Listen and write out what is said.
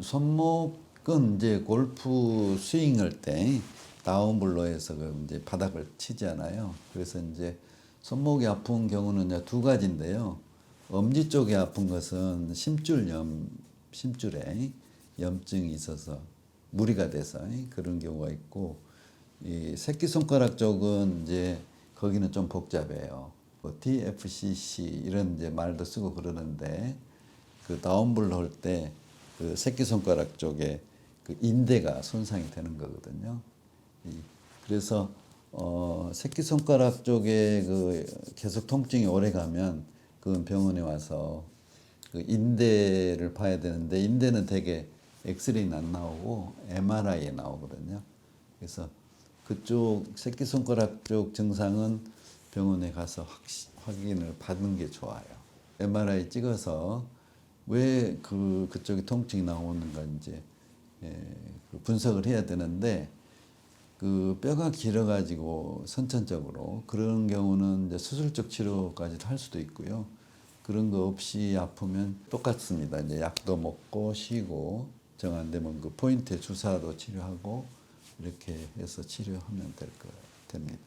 손목은 이제 골프 스윙할 때 다운블로에서 그 이제 바닥을 치잖아요. 그래서 이제 손목이 아픈 경우는 이제 두 가지인데요. 엄지 쪽에 아픈 것은 심줄염, 심줄에 염증이 있어서 무리가 돼서 그런 경우가 있고 이 새끼 손가락 쪽은 이제 거기는 좀 복잡해요. 뭐 TFCC 이런 이제 말도 쓰고 그러는데 그 다운블로 할 때 그 새끼 손가락 쪽에 그 인대가 손상이 되는 거거든요. 이 그래서 어 새끼 손가락 쪽에 그 계속 통증이 오래 가면 그건 병원에 와서 그 인대를 봐야 되는데 인대는 되게 엑스레이는 안 나오고 MRI에 나오거든요. 그래서 그쪽 새끼 손가락 쪽 증상은 병원에 가서 확시, 확인을 받는 게 좋아요. MRI 찍어서 왜 그 그쪽에 통증이 나오는가 이제 예, 그 분석을 해야 되는데 그 뼈가 길어가지고 선천적으로 그런 경우는 이제 수술적 치료까지 할 수도 있고요. 그런 거 없이 아프면 똑같습니다. 이제 약도 먹고 쉬고 정 안 되면 그 포인트 주사도 치료하고 이렇게 해서 치료하면 될 거 됩니다.